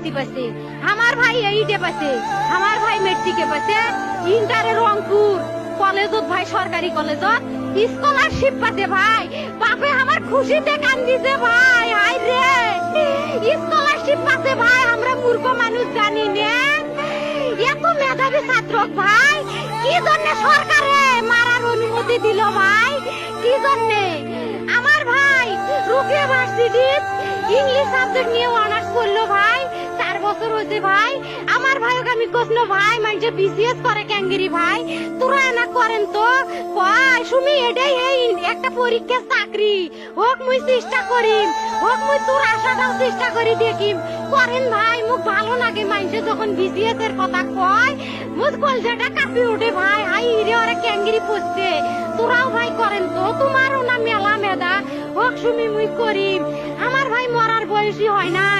চাকরি পাচ্ছে আমার ভাই এইটে পাচ্ছে আমার ভাই মেট্রিকে পাচ্ছে ইন্টারে রংপুর কলেজত ভাই, সরকারি কলেজত। স্কলারশিপ পাচ্ছে ভাই। বাপে আমার খুশিতে কান্দিছে ভাই। হাই রে। স্কলারশিপ পাচ্ছে ভাই। আমরা মূর্খ মানুষ জানি না। এত মেধাবী ছাত্র ভাই। কি জন্য সরকারে মারার অনুমতি দিল ভাই? কি জন্য? আমার ভাই রুকিয়া ভার্সিটি ইংলিশ সাবজেক্ট নিয়ে অনার্স করল ভাই। বছর হয়েছে ভাই? আমার ভাইকে আমি কৃষ্ণ ভাই মানে বিসিএস করে ক্যাঙ্গেরি ভাই। তোরা না করেন তো? কয়, সুমি, এটাই এই একটা পরীক্ষা চাকরি। হোক, মুই চেষ্টা করিম। হোক, মুই তোর আশাটাও চেষ্টা করি দেখিম। করেন ভাই মুখ ভালো লাগে মানুষে যখন বিসিএস এর কথা কয়। মুখ কলজাটা কাঁপি ওঠে ভাই। হাই রে ওরা ক্যাঙ্গেরি পড়ছে তোরাও ভাই করেন তো? তোমারও না মেলা মেদা। হোক, সুমি, মুই করিম। আমার ভাই মরার বয়সী হয় নাই।